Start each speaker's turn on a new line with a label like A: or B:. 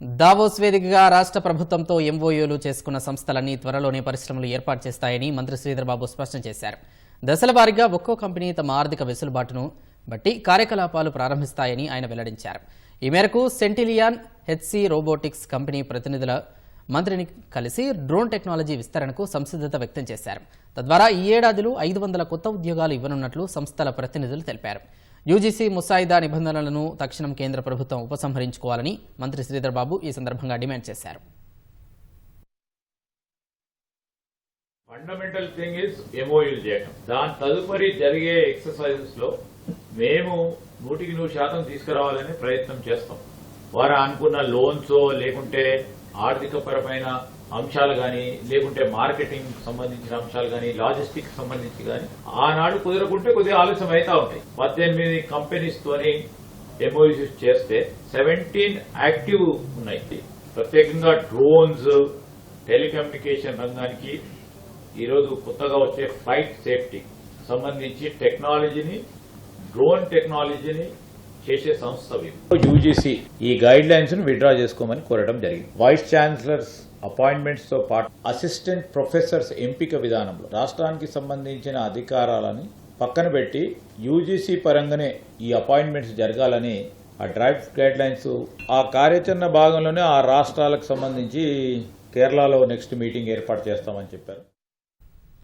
A: Davos వేదికగా రాష్ట్ర ప్రభుత్వంతో ఎంఓయూలు చేసుకున్న సంస్థలన్నీ త్వరలోనే పరిశ్రమలు ఏర్పాటు చేస్తాయని మంత్రి శ్రీధర్బాబు స్పష్టం చేశారు. దశల వారీగా ఒక్కో కంపెనీ తమ ఆర్థిక వెసులుబాటును బట్టి కార్యకలాపాలు ప్రారంభిస్తాయని ఆయన వెల్లడించారు. ఈ మేరకు సెంటిలియాన్ హెచ్సి రోబోటిక్స్ కంపెనీ ప్రతినిధుల మంత్రిని కలిసి డ్రోన్ టెక్నాలజీ విస్తరణకు సంసిద్ధత వ్యక్తం చేశారు. తద్వారా ఈ ఏడాదిలో ఐదు వందల కొత్త ఉద్యోగాలు ఇవ్వనున్నట్లు సంస్థల ప్రతినిధులు తెలిపారు. యూజీసీ ముసాయిదా నిబంధనలను తక్షణం కేంద్ర ప్రభుత్వం ఉపసంహరించుకోవాలని మంత్రి శ్రీధర్బాబు ఈ సందర్భంగా డిమాండ్ చేశారు.
B: ఫండమెంటల్ థింగ్ ఇస్ ఎంఓయూలు చేయటం. దాని తదుపరి జరిగే ఎక్సర్సైజెస్లో మేము నూటికి నూరు శాతం తీసుకురావాలని ప్రయత్నం చేస్తాం. వారు అనుకున్న లోన్స్ లేకుంటే ఆర్థిక పరమైన అంశాలు కానీ లేకుంటే మార్కెటింగ్ సంబంధించిన అంశాలు కానీ లాజిస్టిక్ సంబంధించి కానీ ఆనాడు కుదరకుంటే కొద్దిగా ఆలస్యం అవుతా ఉంటాయి. పద్దెనిమిది కంపెనీస్ తోని ఎంఓయూస్ చేస్తే సెవెంటీన్ యాక్టివ్ ఉన్నాయి. ప్రత్యేకంగా డ్రోన్స్ టెలికమ్యూనికేషన్ రంగానికి ఈరోజు కొత్తగా వచ్చే ఫ్లైట్ సేఫ్టీ సంబంధించి టెక్నాలజీని డ్రోన్ టెక్నాలజీని చేసే సంస్థ యూజీసీ ఈ గైడ్ లైన్స్ను విడ్రా చేసుకోమని కోరడం జరిగింది. వైస్ ఛాన్సలర్స్ అపాయింట్మెంట్స్తో పాటు అసిస్టెంట్ ప్రొఫెసర్స్ ఎంపిక విధానంలో రాష్ట్రానికి సంబంధించిన అధికారాలని పక్కన పెట్టి యూజీసీ పరంగానే ఈ అపాయింట్మెంట్స్ జరగాలని ఆ డ్రైవ్ గైడ్ లైన్స్ ఆ కార్యాచరణ భాగంలోనే ఆ రాష్ట్రాలకు సంబంధించి కేరళలో నెక్స్ట్ మీటింగ్ ఏర్పాటు చేస్తామని చెప్పారు.